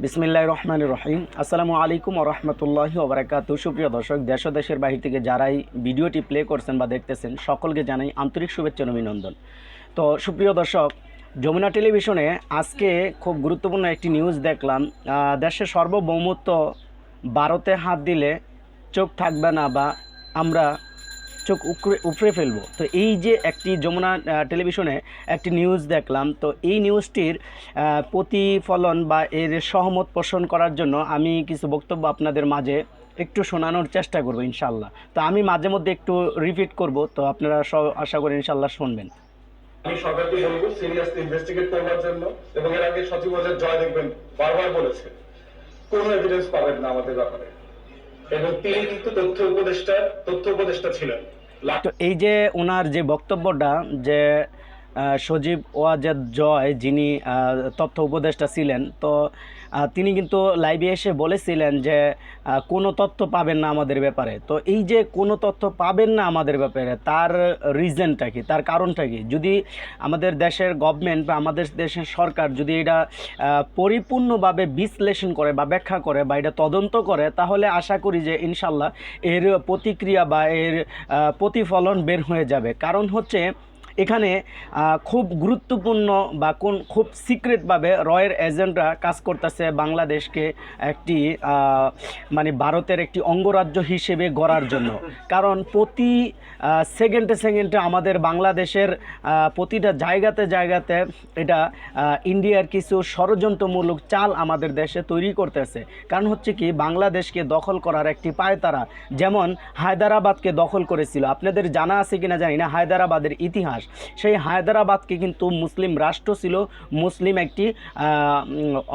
বিসমিল্লাহ রহমান রহিম। আসসালামু আলাইকুম রহমতুল্লাহি ওবরাকাত সুপ্রিয় দর্শক, দেশ দেশের বাহির থেকে যারাই ভিডিওটি প্লে করছেন বা দেখতেছেন, সকলকে জানাই আন্তরিক শুভেচ্ছা অভিনন্দন। তো সুপ্রিয় দর্শক, যমুনা টেলিভিশনে আজকে খুব গুরুত্বপূর্ণ একটি নিউজ দেখলাম। দেশের সার্বভৌমত্ব ভারতে হাত দিলে চোখ থাকবে না বা আমরা চোখ উপড়ে উপড়ে ফেলব। তো এই যে একটি যমুনা টেলিভিশনে একটি নিউজ দেখলাম, তো এই নিউজটির প্রতিফলন বা এর সহমত পোষণ করার জন্য আমি কিছু বক্তব্য আপনাদের মাঝে একটু শোনানোর চেষ্টা করব ইনশাল্লাহ তো আমি মাঝে মধ্যে একটু রিপিট করব, তো আপনারা সব আশা করি ইনশাল্লাহ শুনবেন। আমি সরকারকে বলব সিরিয়াসলি ইনভেস্টিগেট করবার জন্য এবং এর আগে সচিব জয় দেখবেন, বারবার বলেছে। কোনো এভিডেন্স পাবেন না আমাদের ব্যাপারে। এবং তিনি কিন্তু তথ্য উপদেষ্টা তথ্য উপদেষ্টা ছিলেন। তো এই যে ওনার যে বক্তব্যটা যে সজীব ওয়াজেদ জয়, যিনি তথ্য উপদেষ্টা ছিলেন। তো তিনি কিন্তু লাইভে এসে বলেছিলেন যে কোনো তথ্য পাবেন না আমাদের ব্যাপারে। তো এই যে কোনো তথ্য পাবেন না আমাদের ব্যাপারে, তার রিজনটা কি? তার কারণটা কি? যদি আমাদের দেশের গভর্নমেন্ট বা আমাদের দেশের সরকার যদি এটা পরিপূর্ণভাবে বিশ্লেষণ করে বা ব্যাখ্যা করে বা এটা তদন্ত করে, তাহলে আশা করি যে ইনশাল্লাহ এর প্রতিক্রিয়া বা এর প্রতিফলন বের হয়ে যাবে। কারণ হচ্ছে এখানে খুব গুরুত্বপূর্ণ বা কোন খুব সিক্রেটভাবে রয়ের এজেন্টরা কাজ করতেছে বাংলাদেশকে একটি মানে ভারতের একটি অঙ্গরাজ্য হিসেবে গড়ার জন্য। কারণ প্রতি সেকেন্ডে সেকেন্ডে আমাদের বাংলাদেশের প্রতিটা জায়গাতে জায়গাতে এটা ইন্ডিয়ার কিছু ষড়যন্ত্রমূলক চাল আমাদের দেশে তৈরি করতেছে। কারণ হচ্ছে কি, বাংলাদেশকে দখল করার একটি পায়তারা, যেমন হায়দ্রাবাদকে দখল করেছিল। আপনাদের জানা আছে কিনা জানি না, হায়দ্রাবাদের ইতিহাস। সেই হায়দ্রাবাদকে কিন্তু মুসলিম রাষ্ট্র ছিল মুসলিম একটি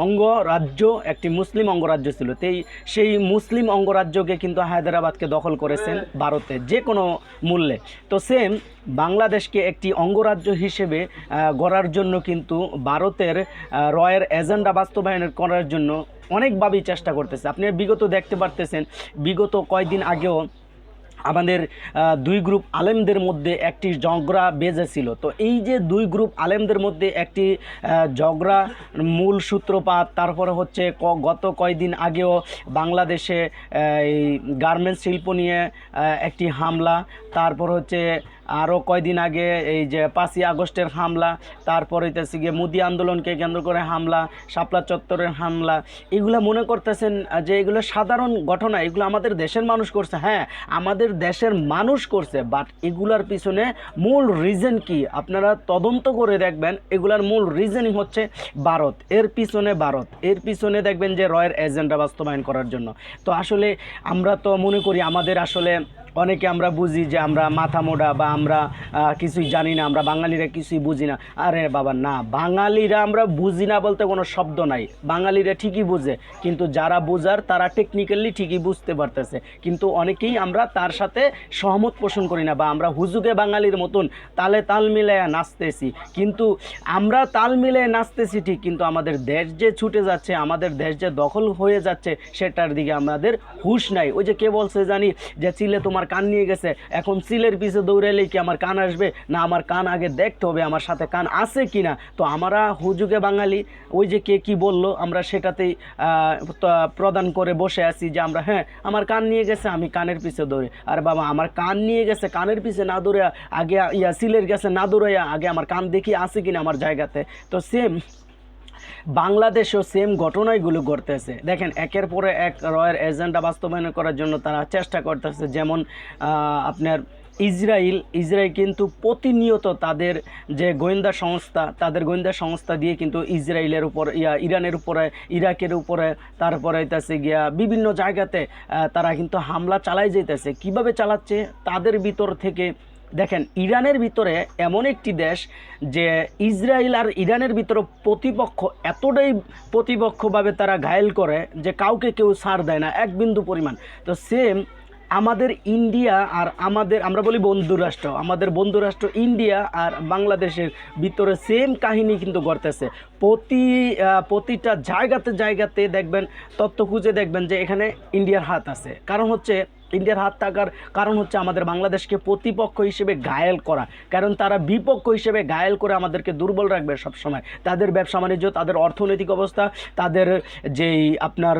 অঙ্গরাজ্য একটি মুসলিম অঙ্গরাজ্য ছিল। তেই সেই মুসলিম অঙ্গরাজ্যকে কিন্তু হায়দ্রাবাদকে দখল করেছেন ভারতে যে কোনো মূল্যে। তো সেম বাংলাদেশকে একটি অঙ্গরাজ্য হিসেবে গড়ার জন্য কিন্তু ভারতের রয়ের এজেন্ডা বাস্তবায়ন করার জন্য অনেকভাবেই চেষ্টা করতেছে। আপনি বিগত দেখতে পারতেছেন বিগত কয়েকদিন আগেও আমাদের দুই গ্রুপ আলেমদের মধ্যে একটি ঝগড়া বেজেছিল। তো এই যে দুই গ্রুপ আলেমদের মধ্যে একটি ঝগড়া মূল সূত্রপাত, তারপরে হচ্ছে গত কয়েকদিন আগেও বাংলাদেশে এই গার্মেন্টস শিল্প নিয়ে একটি হামলা, তারপর হচ্ছে আরও কয়দিন আগে এই যে পাঁচই আগস্টের হামলা, তারপর হইতেছে গিয়ে মুদি আন্দোলনকে কেন্দ্র করে হামলা, শাপলা চত্বরের হামলা। এগুলো মনে করতেছেন যে এগুলো সাধারণ ঘটনা, এগুলো আমাদের দেশের মানুষ করছে। হ্যাঁ আমাদের দেশের মানুষ করছে বাট এগুলার পিছনে মূল রিজন কি? আপনারা তদন্ত করে দেখবেন, এগুলার মূল রিজনই হচ্ছে ভারত, এর পিছনে ভারত, এর পিছনে দেখবেন যে রয়ের এজেন্ডা বাস্তবায়ন করার জন্য। তো আসলে আমরা তো মনে করি আমাদের আসলে অনেকে আমরা বুঝি যে আমরা মাথা মোড়া বা আমরা কিছুই জানি না, আমরা বাঙালিরা কিছুই বুঝি না। আরে বাবা, না, বাঙালিরা আমরা বুঝি না বলতে কোনো শব্দ নাই। বাঙালিরা ঠিকই বুঝে, কিন্তু যারা বোঝার তারা টেকনিক্যালি ঠিকই বুঝতে পারতেছে। কিন্তু অনেকেই আমরা তার সাথে সহমত পোষণ করি না বা আমরা হুজুগে বাঙালির মতন তালে তাল মিলাইয়া নাচতেছি। কিন্তু আমরা তাল মিলিয়ে নাচতেছি ঠিক, কিন্তু আমাদের দেশ যে ছুটে যাচ্ছে, আমাদের দেশ যে দখল হয়ে যাচ্ছে, সেটার দিকে আমাদের হুশ নাই। ওই যে কে বলছে জানি যে, চিলে তোমার কান নিয়ে গেছে। এখন চিলের পিছে দৌড়াইলেই কি আমার কান আসবে? না, আমার কান আগে দেখতে হবে আমার সাথে কান আছে কি না তো আমরা হুজুগে বাঙালি, ওই যে কে কি বলল, আমরা সেটাতেই প্রদান করে বসে আছি যে আমরা হ্যাঁ আমার কান নিয়ে গেছে, আমি কানের পিছে দৌড়ে আর বাবা, আমার কান নিয়ে গেছে, কানের পিছে না দৌড়ে আগে ইয়া সিলের গেছে না দৌড়াইয়া, আগে আমার কান দেখি আছে কিনা আমার জায়গাতে। তো সেম বাংলাদেশেও সেম ঘটনাগুলো ঘটতেছে। দেখেন, একের পরে এক রয়ের এজেন্ডা বাস্তবায়ন করার জন্য তারা চেষ্টা করতেছে। যেমন আপনার ইসরায়েল ইসরায়েল কিন্তু প্রতিনিয়ত তাদের যে গোয়েন্দা সংস্থা, তাদের গোয়েন্দা সংস্থা দিয়ে কিন্তু ইসরায়েলের উপর, ইয়া, ইরানের উপরে, ইরাকের উপরে, তারপরে হইতেছে গিয়া বিভিন্ন জায়গাতে তারা কিন্তু হামলা চালাই যেতেছে কীভাবে চালাচ্ছে? তাদের ভিতর থেকে দেখেন, ইরানের ভিতরে এমন একটি দেশ যে ইসরায়েল আর ইরানের ভিতরে প্রতিপক্ষ, এতটাই প্রতিপক্ষভাবে তারা ঘায়েল করে যে কাউকে কেউ ছাড় দেয় না, এক বিন্দু পরিমাণ। তো সেম আমাদের ইন্ডিয়া আর আমাদের, আমরা বলি বন্ধুরাষ্ট্র, আমাদের বন্ধুরাষ্ট্র ইন্ডিয়া আর বাংলাদেশের ভিতরে সেম কাহিনী কিন্তু ঘটতেছে। প্রতি প্রতিটা জায়গাতে জায়গাতে দেখবেন, তথ্য খুঁজে দেখবেন যে এখানে ইন্ডিয়ার হাত আছে। কারণ হচ্ছে ইন্ডিয়ার হাত থাকার কারণ হচ্ছে আমাদের বাংলাদেশকে প্রতিপক্ষ হিসেবে ঘায়েল করা। কারণ তারা বিপক্ষ হিসেবে ঘায়েল করে আমাদেরকে দুর্বল রাখবে সবসময়। তাদের ব্যবসা বাণিজ্য, তাদের অর্থনৈতিক অবস্থা, তাদের যেই আপনার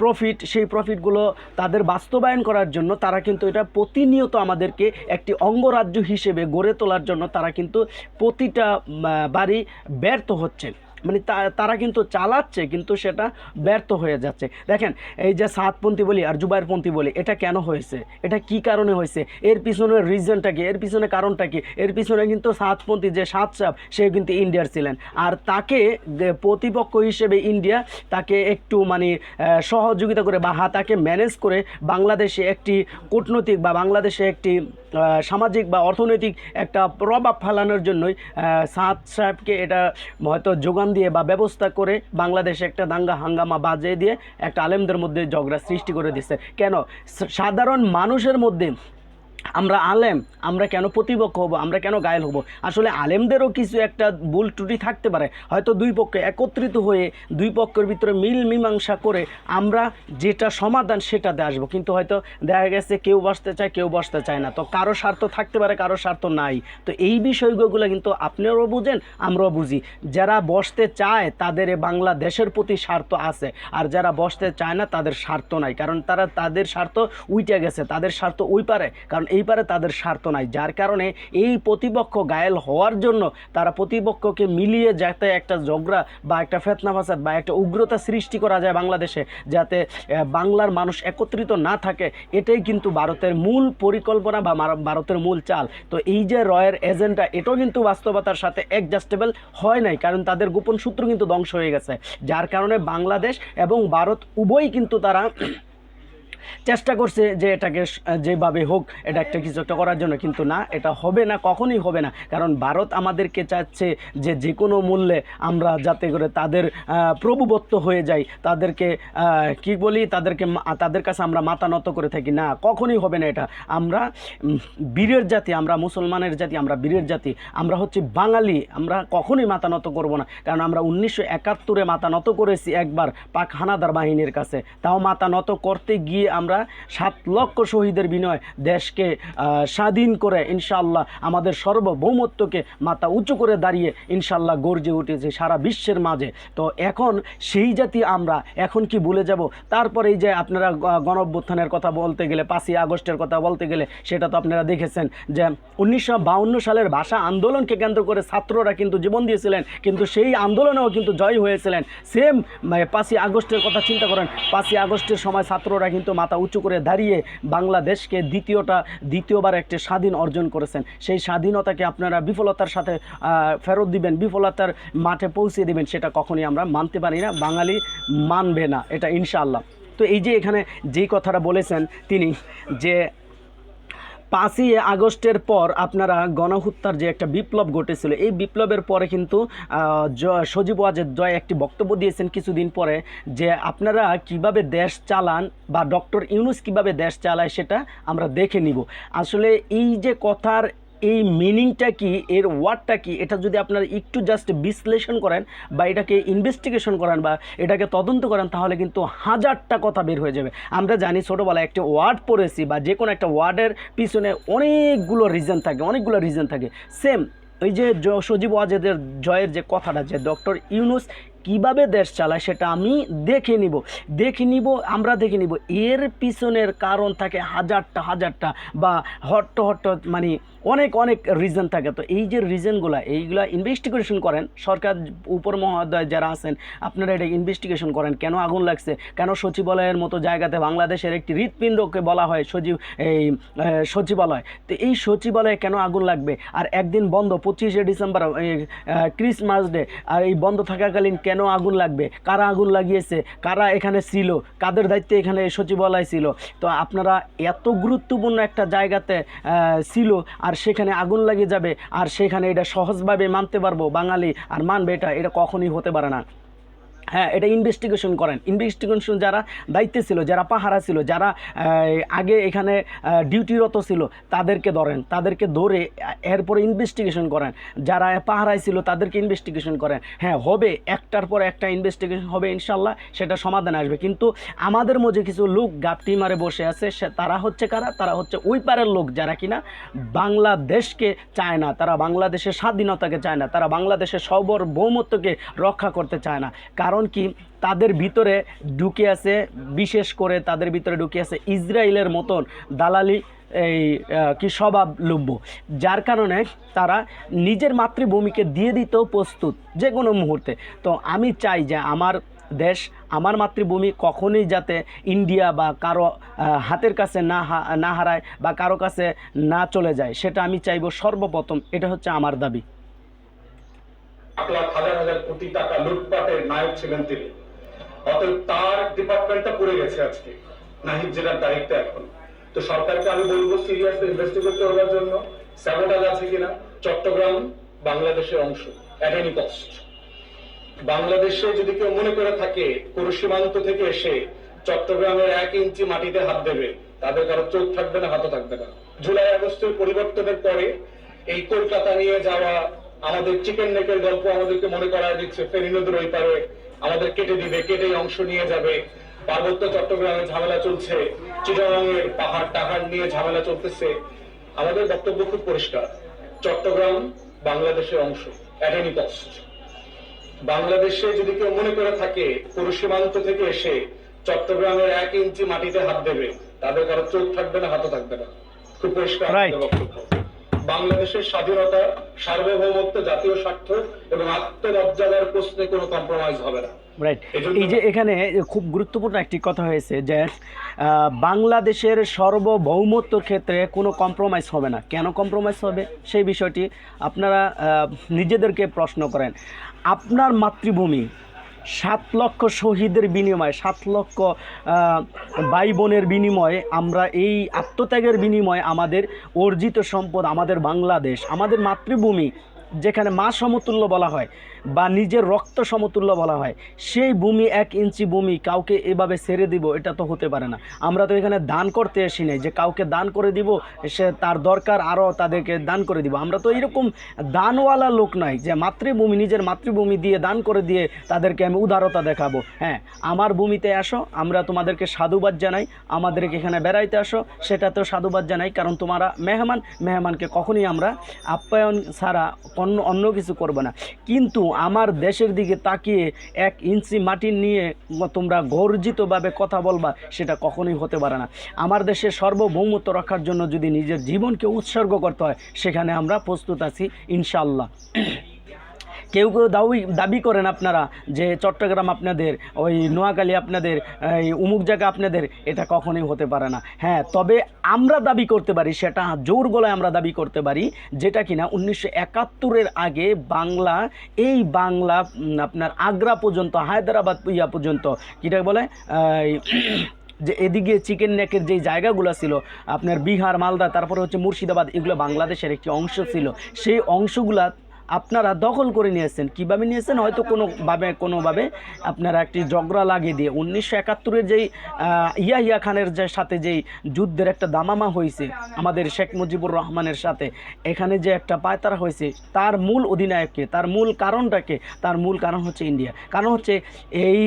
প্রফিট সেই প্রফিটগুলো তাদের বাস্তবায়ন করার জন্য তারা কিন্তু এটা প্রতিনিয়ত আমাদেরকে একটি অঙ্গরাজ্য হিসেবে গড়ে তোলার জন্য তারা কিন্তু প্রতিটা বাড়ি ব্যর্থ হচ্ছে। মানে তারা কিন্তু চালাচ্ছে, কিন্তু সেটা ব্যর্থ হয়ে যাচ্ছে। দেখেন, এই যে সাতপন্থী বলি আর জুবাইরপন্থী বলি, এটা কেন হয়েছে? এটা কি কারণে হয়েছে? এর পিছনের রিজনটা কি? এর পিছনে কারণটা কি? এর পিছনে কিন্তু সাতপন্থী যে সাত সাপ সে কিন্তু ইন্ডিয়ার ছিলেন। আর তাকে প্রতিপক্ষ হিসেবে ইন্ডিয়া তাকে একটু মানে সহযোগিতা করে বা তাকে ম্যানেজ করে বাংলাদেশে একটি কূটনৈতিক বা বাংলাদেশে একটি সামাজিক বা অর্থনৈতিক একটা প্রভাব ফেলানোর জন্যই সাত সাহেবকে এটা হয়তো যোগান দিয়ে বা ব্যবস্থা করে বাংলাদেশে একটা দাঙ্গা হাঙ্গামা বাজিয়ে দিয়ে একটা আলেমদের মধ্যে ঝগড়া সৃষ্টি করে দিছে। কেন? সাধারণ মানুষের মধ্যে আমরা আলেম, আমরা কেন প্রতিপক্ষ হব, আমরা কেন গায়েল হব? আসলে আলেমদেরও কিছু একটা ভুল ত্রুটি থাকতে পারে। হয়তো দুই পক্ষে একত্রিত হয়ে দুই পক্ষের ভিতরে মিল মীমাংসা করে আমরা যেটা সমাধান সেটাতে আসব। কিন্তু হয়তো দেখা গেছে কেউ বসতে চায়, কেউ বসতে চায় না। তো কারও স্বার্থ থাকতে পারে, কারও স্বার্থ নাই। তো এই বিষয়গুলো কিন্তু আপনিও বুঝেন, আমরাও বুঝি। যারা বসতে চায়, তাদের বাংলাদেশের প্রতি স্বার্থ আছে। আর যারা বসতে চায় না, তাদের স্বার্থ নাই। কারণ তারা, তাদের স্বার্থ উইটে গেছে, তাদের স্বার্থ ওই পারে। কারণ এই পারে তাদের স্বার্থ নাই, যার কারণে এই প্রতিপক্ষ গায়েল হওয়ার জন্য তারা প্রতিপক্ষকে মিলিয়ে যাতে একটা ঝগড়া বা একটা ফেতনা ফাসাদ বা একটা উগ্রতা সৃষ্টি করা যায় বাংলাদেশে, যাতে বাংলার মানুষ একত্রিত না থাকে, এটাই কিন্তু ভারতের মূল পরিকল্পনা বা ভারতের মূল চাল। তো এই যে রয়ের এজেন্ডা, এটাও কিন্তু বাস্তবতার সাথে অ্যাডজাস্টেবল হয় নাই, কারণ তাদের গোপন সূত্র কিন্তু ধ্বংস হয়ে গেছে। যার কারণে বাংলাদেশ এবং ভারত উভয়ই কিন্তু তারা চেষ্টা করছে যে এটাকে যেভাবে হোক, এটা একটা কিছু একটা করার জন্য, কিন্তু না, এটা হবে না, কখনই হবে না। কারণ ভারত আমাদেরকে চাচ্ছে যে যে কোনো মূল্যে আমরা যাতে করে তাদের প্রভুবত্ব হয়ে যাই, তাদেরকে কি বলি, তাদেরকে তাদের কাছে আমরা মাথা নত করে থাকি। না, কখনই হবে না এটা। আমরা বীরের জাতি, আমরা মুসলমানের জাতি, আমরা বীরের জাতি, আমরা হচ্ছে বাঙালি, আমরা কখনোই মাথা নত করব না। কারণ আমরা উনিশশো একাত্তরে মাথা নত করেছি একবার পাক হানাদার বাহিনীর কাছে। তাও মাথা নত করতে গিয়ে আমরা সাত লক্ষ শহীদের বিনয় দেশকে স্বাধীন করে ইনশাআল্লাহ আমাদের সার্বভৌমত্বকে মাথা উঁচু করে দাঁড়িয়ে ইনশাআল্লাহ গর্জে উঠেছে সারা বিশ্বের মাঝে। তো এখন সেই জাতি আমরা, এখন কি ভুলে যাব? তারপরে এই যে আপনারা গণঅভ্যুত্থানের কথা বলতে গেলে, পাঁচই আগস্টের কথা বলতে গেলে, সেটা তো আপনারা দেখেছেন যে উনিশশো সালের ভাষা আন্দোলনকে কেন্দ্র করে ছাত্ররা কিন্তু জীবন দিয়েছিলেন, কিন্তু সেই আন্দোলনেও কিন্তু জয় হয়েছিলেন। সেম পাঁচই আগস্টের কথা চিন্তা করেন, পাঁচই আগস্টের সময় ছাত্ররা কিন্তু মাথা উঁচু করে দাঁড়িয়ে বাংলাদেশকে দ্বিতীয়টা, দ্বিতীয়বার একটি স্বাধীন অর্জন করেছেন। সেই স্বাধীনতাকে আপনারা বিফলতার সাথে ফেরত দিবেন, বিফলতার মাঠে পৌঁছে দিবেন সেটা কখনই আমরা মানতে পারি না। বাঙালি মানবে না, এটা ইনশাআল্লাহ। তো এই যে এখানে যেই কথাটা বলেছেন তিনি, যে পাঁচই আগস্টের পর আপনারা গণহত্যার যে একটা বিপ্লব ঘটেছিল, এই বিপ্লবের পরে কিন্তু সজীব ওয়াজেদ জয় একটি বক্তব্য দিয়েছেন কিছুদিন পরে যে আপনারা কীভাবে দেশ চালান বা ডক্টর ইউনুস কীভাবে দেশ চালায় সেটা আমরা দেখে নিব। আসলে এই যে কথার এই মিনিংটা কি, এর ওয়ার্ডটা কি, এটা যদি আপনারা একটু জাস্ট বিশ্লেষণ করেন বা এটাকে ইনভেস্টিগেশন করেন বা এটাকে তদন্ত করেন, তাহলে কিন্তু হাজারটা কথা বের হয়ে যাবে। আমরা জানি ছোটোবেলায় একটি ওয়ার্ড পড়েছি বা যে কোনো একটা ওয়ার্ডের পিছনে অনেকগুলো রিজন থাকে, অনেকগুলো রিজন থাকে। সেম ওই যে সজীব ওয়াজেদের জয়ের যে কথাটা, যে ডক্টর ইউনুস কীভাবে দেশ চালায়, সেটা আমি দেখে নিব। দেখে নিব, আমরা দেখে নিব। এর পিছনের কারণ থাকে হাজারটা হাজারটা বা হট্ট হট্ট মানে অনেক অনেক রিজন থাকে। তো এই যে রিজনগুলো এইগুলা ইনভেস্টিগেশন করেন, সরকার, উপর মহোদয় যারা আছেন, আপনারা এটা ইনভেস্টিগেশন করেন। কেন আগুন লাগছে? কেন সচিবালয়ের মতো জায়গাতে বাংলাদেশের একটি হৃৎপিণ্ডকে বলা হয় সচিব, এই সচিবালয়? তো এই সচিবালয়ে কেন আগুন লাগবে? আর একদিন বন্ধ, পঁচিশে ডিসেম্বর ক্রিসমাস ডে আর এই বন্ধ থাকাকালীন কেন আগুন লাগবে? কারা আগুন লাগিয়েছে? কারা এখানে ছিল? কাদের দায়িত্বে এখানে সচিবালয় ছিল? তো আপনারা এত গুরুত্বপূর্ণ একটা জায়গাতে ছিল, আর সেখানে আগুন লাগিয়ে যাবে। আর সেখানে এটা সহজভাবে মানতে পারব বাঙালি। আর মানবে এটা এটা কখনই হতে পারে না। হ্যাঁ এটা ইনভেস্টিগেশন করেন। ইনভেস্টিগেশন যারা দায়িত্বে ছিল, যারা পাহারা ছিল, যারা আগে এখানে ডিউটিরত ছিল, তাদেরকে ধরেন, তাদেরকে ধরে এরপরে ইনভেস্টিগেশন করেন। যারা পাহারায় ছিল, তাদেরকে ইনভেস্টিগেশন করেন। হ্যাঁ হবে, একটার পর একটা ইনভেস্টিগেশন হবে ইনশাল্লাহ, সেটা সমাধান আসবে। কিন্তু আমাদের মধ্যে কিছু লোক গাপটি মারে বসে আছে, সে, তারা হচ্ছে কারা? তারা হচ্ছে ওই পারের লোক যারা কিনা বাংলাদেশকে চায় না, তারা বাংলাদেশের স্বাধীনতাকে চায় না, তারা বাংলাদেশের সার্বভৌমত্বকে রক্ষা করতে চায় না। কারণ কি, তাদের ভিতরে ঢুকে আছে, বিশেষ করে তাদের ভিতরে ঢুকে আছে ইসরায়েলের মতন দালালি, এই কি স্বভাব লভ্য যার কারণে তারা নিজের মাতৃভূমিকে দিয়ে দিতেও প্রস্তুত যে কোনো মুহূর্তে। তো আমি চাই যে আমার দেশ, আমার মাতৃভূমি কখনোই যাতে ইন্ডিয়া বা কারও হাতের কাছে না না হারায় বা কারও কাছে না চলে যায়, সেটা আমি চাইব সর্বপ্রথম। এটা হচ্ছে আমার দাবি। লাখ লাখ হাজার হাজার কোটি টাকা লুটপাটের নায়ক ছিলেন তিনি। অতএব তার ডিপার্টমেন্টটা পড়ে গেছে আজকে। নাহিদ জেলার দায়িত্ব এখন। তো সরকারকে আমি বলব সিরিয়াস ইনভেস্টিগেট করবার জন্য। স্যাবোটাজ আছে কিনা? চট্টগ্রাম বাংলাদেশের অংশ অ্যাট এনি কস্ট বাংলাদেশে যদি কেউ মনে করে থাকে, কোনো সীমান্ত থেকে এসে চট্টগ্রামের এক ইঞ্চি মাটিতে হাত দেবে, তাদের কারও চোখ থাকবে না, হাতও থাকবে না। জুলাই আগস্টের পরিবর্তনের পরে এই কলকাতা নিয়ে যাওয়া আমাদের চিকেন নেকের গল্প আমাদেরকে মনে করায় দিচ্ছে ফেনী নদীর ওই পারে। আমাদের কেটে দিবে কেটে অংশ নিয়ে যাবে। পার্বত্য চট্টগ্রামে ঝামেলা চলছে চিটাগাংয়ের পাহাড় টাহাড় নিয়ে ঝামেলা চলতেছে। আমাদের বক্তব্য খুব পরিষ্কার। চট্টগ্রাম বাংলাদেশের অংশ অ্যাট এনি কস্ট বাংলাদেশে যদি কেউ মনে করে থাকে পুরো সীমান্ত থেকে এসে চট্টগ্রামের এক ইঞ্চি মাটিতে হাত দেবে তাদের কারও চোখ থাকবে না হাতও থাকবে না। খুব পরিষ্কার বক্তব্য। বাংলাদেশের স্বাধীনতা সার্বভৌমত্ব জাতীয় স্বার্থ এবং আত্মমর্যাদার প্রশ্নে কোনো কম্প্রোমাইজ হবে না। রাইট এই যে এখানে খুব গুরুত্বপূর্ণ একটি কথা হয়েছে যে বাংলাদেশের সার্বভৌমত্বর ক্ষেত্রে কোনো কম্প্রোমাইজ হবে না। কেন কম্প্রোমাইজ হবে? সেই বিষয়টি আপনারা নিজেদেরকে প্রশ্ন করেন। আপনার মাতৃভূমি সাত লক্ষ শহীদের বিনিময়ে, সাত লক্ষ ভাই বোনের বিনিময়ে আমরা এই আত্মত্যাগের বিনিময়ে আমাদের অর্জিত সম্পদ আমাদের বাংলাদেশ, আমাদের মাতৃভূমি, যেখানে মা সমতুল্য বলা হয় বা নিজের রক্ত সমতুল্য বলা হয়। সেই ভূমি এক ইঞ্চি ভূমি কাউকে এভাবে ছেড়ে দিব, এটা তো হতে পারে না। আমরা তো এখানে দান করতে আসি নাই, যে কাউকে দান করে দিব, সে তার দরকার আরও তাদেরকে দান করে দিব। আমরা তো এরকম দানওয়ালা লোক নাই, যে মাতৃভূমি, নিজের মাতৃভূমি দিয়ে দান করে দিয়ে তাদেরকে আমি উদারতা দেখাবো। হ্যাঁ আমার ভূমিতে আসো, আমরা তোমাদেরকে সাধুবাদ জানাই, আমাদেরকে এখানে বেড়াইতে আসো সেটাতেও সাধুবাদ জানাই, কারণ তোমরা মেহমান, মেহমানকে কখনই আমরা আপ্যায়ন ছাড়া অন্য অন্য কিছু করব না। কিন্তু আমার দেশের দিকে তাকিয়ে এক ইঞ্চি মাটি নিয়ে তোমরা গর্জিতভাবে কথা বলবা, সেটা কখনোই হতে পারে না। আমার দেশের সর্বভৌমত্ব রক্ষার জন্য যদি নিজের জীবনকে উৎসর্গ করতে হয়, সেখানে আমরা প্রস্তুত আছি ইনশাল্লাহ কেউ কেউ দাবি দাবি করেন আপনারা যে চট্টগ্রাম আপনাদের, ওই নোয়াখালী আপনাদের, এই উমুক জায়গা আপনাদের, এটা কখনোই হতে পারে না। হ্যাঁ তবে আমরা দাবি করতে পারি, সেটা জোর গলায় আমরা দাবি করতে পারি, যেটা কিনা উনিশশো একাত্তরের আগে বাংলা, এই বাংলা আপনার আগ্রা পর্যন্ত, হায়দ্রাবাদ ইয়া পর্যন্ত, কীটা বলে যে এদিকে চিকেন নেকের যে জায়গাগুলো ছিল, আপনার বিহার, মালদা, তারপরে হচ্ছে মুর্শিদাবাদ, এগুলো বাংলাদেশের একটি অংশ ছিল। সেই অংশগুলা আপনারা দখল করে নিয়েছেন। কীভাবে নিয়েছেন? হয়তো কোনোভাবে কোনোভাবে আপনারা একটি জগড়া লাগিয়ে দিয়ে উনিশশো একাত্তরের যেই ইয়া ইয়া খানের যে সাথে যেই যুদ্ধের একটা দামামা হয়েছে, আমাদের শেখ মুজিবুর রহমানের সাথে, এখানে যে একটা পায়তারা হয়েছে, তার মূল অধিনায়ককে, তার মূল কারণটাকে, তার মূল কারণ হচ্ছে ইন্ডিয়া। কারণ হচ্ছে এই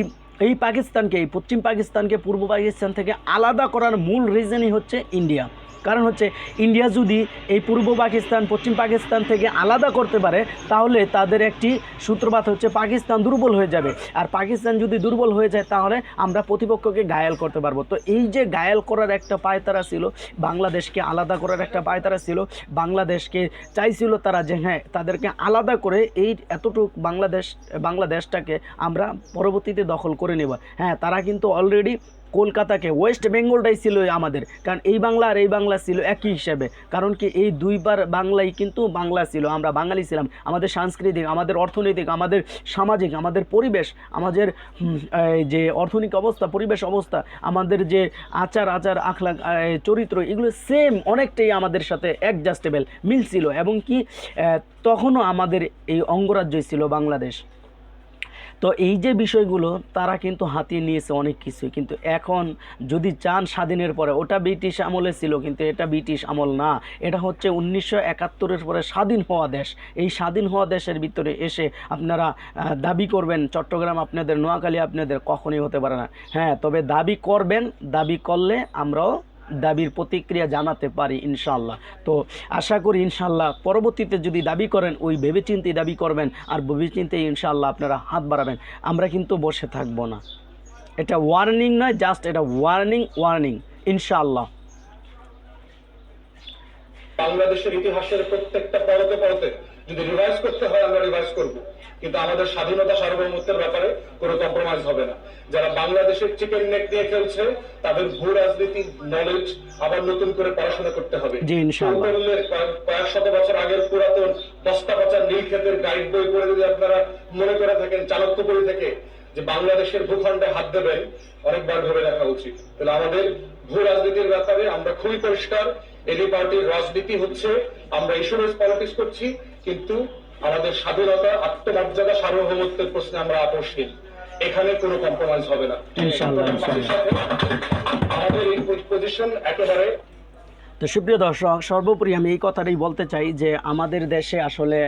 এই পাকিস্তানকে, এই পশ্চিম পাকিস্তানকে, পূর্ব পাকিস্তান থেকে আলাদা করার মূল রিজনই হচ্ছে ইন্ডিয়া। কারণ হচ্ছে ইন্ডিয়া যদি এই পূর্ব পাকিস্তান, পশ্চিম পাকিস্তান থেকে আলাদা করতে পারে, তাহলে তাদের একটি সূত্রপাত হচ্ছে পাকিস্তান দুর্বল হয়ে যাবে। আর পাকিস্তান যদি দুর্বল হয়ে যায়, তাহলে আমরা প্রতিপক্ষকে ঘায়াল করতে পারব। তো এই যে ঘায়াল করার একটা পায়তারা ছিল, বাংলাদেশকে আলাদা করার একটা পায়তারা ছিল, বাংলাদেশকে চাইছিল তারা যে হ্যাঁ তাদেরকে আলাদা করে এই এতটুক বাংলাদেশ, বাংলাদেশটাকে আমরা পরবর্তীতে দখল করে নেব। হ্যাঁ তারা কিন্তু অলরেডি কলকাতাকে ওয়েস্ট বেঙ্গলটাই ছিল আমাদের। কারণ এই বাংলা আর এই বাংলা ছিল একই হিসাবে। কারণ কি এই দুইবার বাংলাই কিন্তু বাংলা ছিল। আমরা বাঙালি ছিলাম। আমাদের সাংস্কৃতিক, আমাদের অর্থনৈতিক, আমাদের সামাজিক, আমাদের পরিবেশ, আমাদের যে অর্থনৈতিক অবস্থা, পরিবেশ অবস্থা, আমাদের যে আচার আচার আখলা চরিত্র, এগুলো সেম অনেকটাই আমাদের সাথে অ্যাডজাস্টেবল মিল ছিল এবং কি তখনও আমাদের এই অঙ্গরাজ্যই ছিল বাংলাদেশ। তো এই যে বিষয়গুলো, তারা কিন্তু হাতিয়ে নিয়েছে অনেক কিছুই। কিন্তু এখন যদি চান স্বাধীনের পরে, ওটা ব্রিটিশ আমলে ছিল, কিন্তু এটা ব্রিটিশ আমল না। এটা হচ্ছে উনিশশো একাত্তরের পরে স্বাধীন হওয়া দেশ। এই স্বাধীন হওয়া দেশের ভিতরে এসে আপনারা দাবি করবেন, চট্টগ্রাম আপনাদের, নোয়াখালী আপনাদের, কখনই হতে পারে না। হ্যাঁ তবে দাবি করবেন, দাবি করলে আমরাও দাবির প্রতিক্রিয়া জানাতে পারি ইনশাল্লাহ তো আশা করি ইনশাল্লাহ পরবর্তীতে যদি দাবি করেন, ওই ভেবেচিন্তে দাবি করবেন আর ভেবেচিন্তে ইনশাল্লাহ আপনারা হাত বাড়াবেন। আমরা কিন্তু বসে থাকব না। এটা ওয়ার্নিং নয় জাস্ট এটা ওয়ার্নিং ওয়ার্নিং ইনশাল্লাহ বাংলাদেশের ইতিহাসের প্রত্যেকটা পরতে পরতে যদি রিভাইজ করতে হয় আমরা রিভাইজ করব। কিন্তু আমাদের স্বাধীনতা সার্বভৌমত্বের ব্যাপারে কোনো কম্প্রোমাইজ হবে না। যারা বাংলাদেশের চিকেন নেক দিয়ে খেলছে তাদের ভূ রাজনীতি নলেজ আবার নতুন করে পড়াশোনা করতে হবে। কয়েক- শত বছর আগের পুরাতন বস্তা পচা নীল ক্ষেতের গাইড বই পড়ে যদি আপনারা মনে করে থাকেন চাণক্যপুরী থেকে যে বাংলাদেশের ভূখণ্ডে হাত দেবেন অনেকবার ভেবে রাখা উচিত। তাহলে আমাদের ভূ রাজনীতির ব্যাপারে আমরা খুবই পরিষ্কার। এডি পার্টির রাজনীতি হচ্ছে আমরা ইস্যুরেন্স পলিটিক্স করছি কিন্তু আমাদের স্বাধীনতা আত্মমর্যাদা সার্বভৌমত্বের প্রশ্নে আমরা আপোষহীন এখানে কোনো কম্প্রোমাইজ হবে না। আমাদের এই পজিশন একেবারে তো সুপ্রিয় দর্শক সর্বোপরি আমি এই কথাটাই বলতে চাই যে আমাদের দেশে আসলে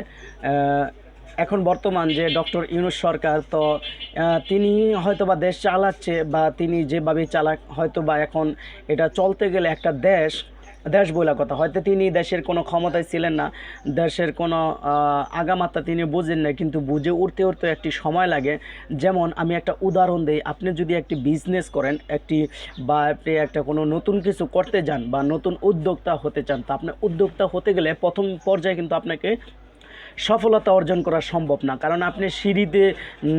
এখন বর্তমান যে ডক্টর ইউনুস সরকার তো তিনি হয়তো বা দেশ চালাচ্ছে বা তিনি যেভাবে চালাক হয়তো বা এখন এটা চলতে গেলে একটা দেশ দেশ বলা কথা। হয়তো তিনি দেশের কোনো ক্ষমতায় ছিলেন না, দেশের কোনো আগামাত্রা তিনি বুঝেন না কিন্তু বুঝে উঠতে উঠতে একটি সময় লাগে। যেমন আমি একটা উদাহরণ দিই, আপনি যদি একটি বিজনেস করেন, একটি বা আপনি একটা কোনো নতুন কিছু করতে যান বা নতুন উদ্যোক্তা হতে চান, তা আপনার উদ্যোক্তা হতে গেলে প্রথম পর্যায়ে কিন্তু আপনাকে সফলতা অর্জন করা সম্ভব না। কারণ আপনি সিঁড়িতে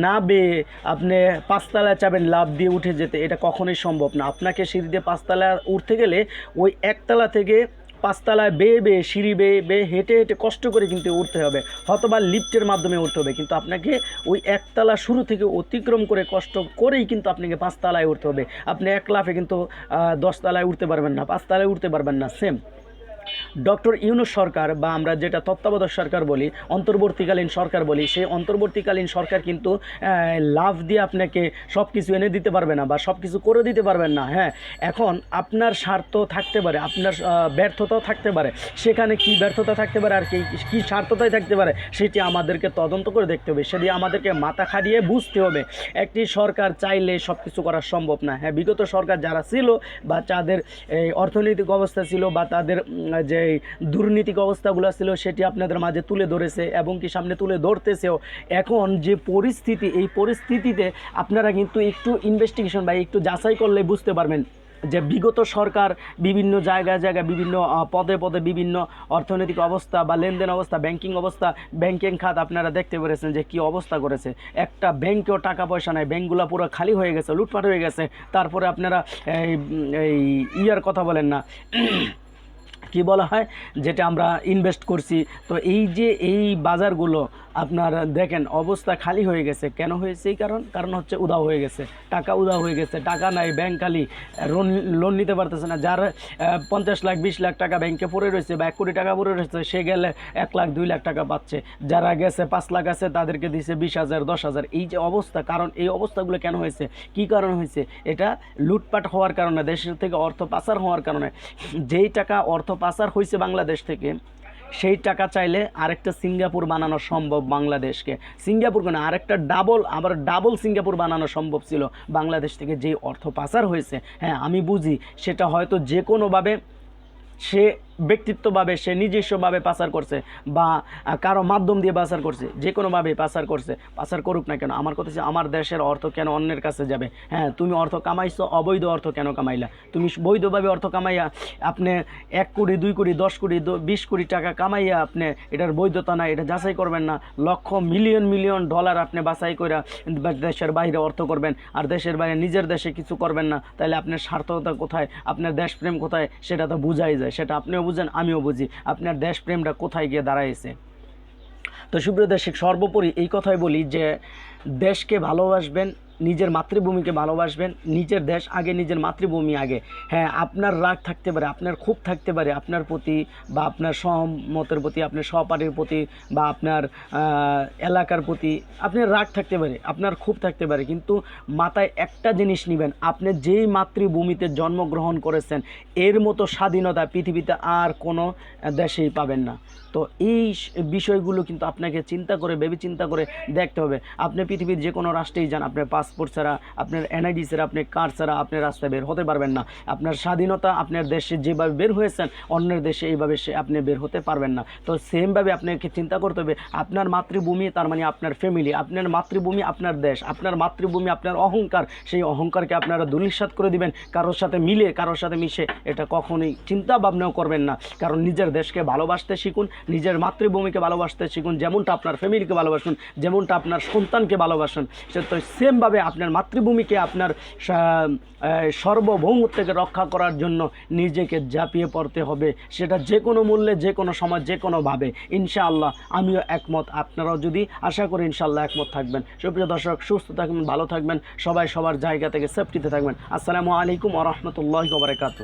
না বেয়ে আপনি পাঁচতলায় চাবেন লাভ দিয়ে উঠে যেতে, এটা কখনোই সম্ভব না। আপনাকে সিঁড়িতে পাঁচতলা উঠতে গেলে ওই একতলা থেকে পাঁচতলায় বেয়ে বেয়ে, সিঁড়ি বেয়ে বেয়ে হেঁটে হেঁটে কষ্ট করে কিন্তু উঠতে হবে, হয়তোবা লিফটের মাধ্যমে উঠতে হবে, কিন্তু আপনাকে ওই একতলা শুরু থেকে অতিক্রম করে কষ্ট করেই কিন্তু আপনাকে পাঁচতলায় উঠতে হবে। আপনি এক লাফে কিন্তু দশতলায় উঠতে পারবেন না, পাঁচতলায় উঠতে পারবেন না, সেম। ডক্টর ইউনুস সরকার বা আমরা যেটা তত্ত্বাবধায়ক সরকার বলি, অন্তর্বর্তীকালীন সরকার বলি, সেই অন্তর্বর্তীকালীন সরকার কিন্তু লাভ দিয়ে আপনাকে সব কিছু এনে দিতে পারবে না বা সব কিছু করে দিতে পারবেন না। হ্যাঁ এখন আপনার স্বার্থ থাকতে পারে, আপনার ব্যর্থতাও থাকতে পারে। সেখানে কি ব্যর্থতা থাকতে পারে আর কি, কী স্বার্থতাই থাকতে পারে, সেটি আমাদেরকে তদন্ত করে দেখতে হবে। সেটি আমাদেরকে মাথা খাটিয়ে বুঝতে হবে। একটি সরকার চাইলে সব কিছু করা সম্ভব না। হ্যাঁ বিগত সরকার যারা ছিল বা এই অর্থনৈতিক অবস্থা ছিল বা তাদের যে দুর্নীতিক অবস্থাগুলো ছিল সেটি আপনাদের মাঝে তুলে ধরেছে এবং কি সামনে তুলে ধরতেছেও। এখন যে পরিস্থিতি, এই পরিস্থিতিতে আপনারা কিন্তু একটু ইনভেস্টিগেশন বা একটু যাচাই করলে বুঝতে পারবেন যে বিগত সরকার বিভিন্ন জায়গায় জায়গায় বিভিন্ন পদে পদে বিভিন্ন অর্থনৈতিক অবস্থা বা লেনদেন অবস্থা ব্যাংকিং অবস্থা ব্যাংকিং খাত আপনারা দেখতে পেরেছেন যে কি অবস্থা করেছে। একটা ব্যাংকেও টাকা পয়সা নেয় ব্যাংকগুলো পুরো খালি হয়ে গেছে, লুটপাট হয়ে গেছে। তারপরে আপনারা এই ইয়ার কথা বলেন না। কি বলা হয় যেটা আমরা ইনভেস্ট করছি। তো এই যে এই বাজারগুলো আপনার দেখেন, অবস্থা খালি হয়ে গেছে। কেন হয়েছে? এই কারণ কারণ হচ্ছে উদাও হয়ে গেছে। টাকা উদাও হয়ে গেছে। টাকা নাই ব্যাংক খালি। লোন লোন নিতে পারতেছে না। যার পঞ্চাশ লাখ, বিশ লাখ টাকা ব্যাংকে পড়ে রয়েছে বা এক কোটি টাকা পড়ে রয়েছে, সে গেলে এক লাখ, দুই লাখ টাকা পাচ্ছে। যারা গেছে, পাঁচ লাখ আছে, তাদেরকে দিছে বিশ হাজার, দশ হাজার। এই যে অবস্থা, কারণ এই অবস্থাগুলো কেন হয়েছে? কি কারণ হয়েছে? এটা লুটপাট হওয়ার কারণে, দেশের থেকে অর্থ পাচার হওয়ার কারণে। যেই টাকা অর্থ পাচার হয়েছে বাংলাদেশ থেকে সেই টাকা চাইলে আরেকটা সিঙ্গাপুর বানানো সম্ভব বাংলাদেশকে। সিঙ্গাপুর কেন আরেকটা ডাবল আবার ডাবল সিঙ্গাপুর বানানো সম্ভব ছিল। বাংলাদেশ থেকে যে অর্থ পাচার হয়েছে হ্যাঁ আমি বুঝি, সেটা হয়তো যে কোনোভাবে সে ব্যক্তিত্বভাবে সে নিজস্বভাবে পাচার করছে বা কারও মাধ্যম দিয়ে পাচার করছে, যে কোনোভাবে পাচার করছে, পাচার করুক না কেন। আমার কথা হচ্ছে আমার দেশের অর্থ কেন অন্যের কাছে যাবে? হ্যাঁ তুমি অর্থ কামাইছো, অবৈধ অর্থ কেন কামাইলা? তুমি বৈধভাবে অর্থ কামাইয়া আপনি এক কোটি, দুই কোটি, দশ কোটি বিশ কোটি টাকা কামাইয়া আপনি এটার বৈধতা নাই, এটা যাচাই করবেন না। লক্ষ, মিলিয়ন মিলিয়ন ডলার আপনি বাছাই করে দেশের বাইরে অর্থ করবেন, আর দেশের বাইরে নিজের দেশে কিছু করবেন না। তাহলে আপনার স্বার্থতা কোথায়? আপনার দেশপ্রেম কোথায়? সেটা তো বোঝাই যায়, সেটা আপনিও বুঝেন, আমিও বুঝি। আপনার দেশপ্রেমটা কোথায় গিয়ে দাঁড়াইছে? তো সুপ্রিয় দর্শক, সর্বোপরি এই কথাই বলি যে, দেশকে ভালোবাসবেন নিজের মাতৃভূমিকে ভালোবাসবেন, নিজের দেশ আগে, নিজের মাতৃভূমি আগে। হ্যাঁ আপনার রাগ থাকতে পারে, আপনার ক্ষোভ থাকতে পারে, আপনার প্রতি বা আপনার সহমতের প্রতি, আপনার সহপাঠীর প্রতি বা আপনার এলাকার প্রতি আপনার রাগ থাকতে পারে, আপনার ক্ষোভ থাকতে পারে। কিন্তু মাথায় একটা জিনিস নেবেন, আপনি যেই মাতৃভূমিতে জন্মগ্রহণ করেছেন, এর মতো স্বাধীনতা পৃথিবীতে আর কোনো দেশেই পাবেন না। তো এই বিষয়গুলো কিন্তু আপনাকে চিন্তা করে, ভেবে চিন্তা করে দেখতে হবে। আপনি পৃথিবীর যে কোনো রাষ্ট্রেই যান, আপনার পাসপোর্ট ছাড়া, আপনার এনআইডি ছাড়া আপনি কার্ড ছাড়া আপনি রাস্তায় বের হতে পারবেন না। আপনার স্বাধীনতা আপনার দেশে যেভাবে বের হয়েছেন, অন্যের দেশে এইভাবে সে আপনি বের হতে পারবেন না। তো সেমভাবে আপনাকে চিন্তা করতে হবে, আপনার মাতৃভূমি, তার মানে আপনার ফ্যামিলি আপনার মাতৃভূমি আপনার দেশ, আপনার মাতৃভূমি আপনার অহংকার, সেই অহংকারকে আপনারা দুলিশাত করে দিবেন, কারোর সাথে মিলে, কারোর সাথে মিশে, এটা কখনোই চিন্তা ভাবনাও করবেন না। কারণ নিজের দেশকে ভালোবাসতে শিখুন, নিজের মাতৃভূমিকে ভালোবাসতে শিখুন, যেমনটা আপনার ফ্যামিলিকে ভালোবাসুন, যেমনটা আপনার সন্তানকে ভালোবাসুন। সে তো সেমভাবে আপনার মাতৃভূমিকে, আপনার সর্বভৌমত্বকে রক্ষা করার জন্য নিজেকে ঝাঁপিয়ে পড়তে হবে। সেটা যে কোনো মূল্যে, যে কোনো সময়, যে কোনোভাবে ইনশাআল্লাহ, আমিও একমত। আপনারাও যদি আশা করি ইনশাআল্লাহ একমত থাকবেন। সুপ্রিয় দর্শক, সুস্থ থাকবেন, ভালো থাকবেন। সবাই সবার জায়গা থেকে সেফটিতে থাকবেন। আসসালামু আলাইকুম আ রহমতুল্লাহ বারকাতু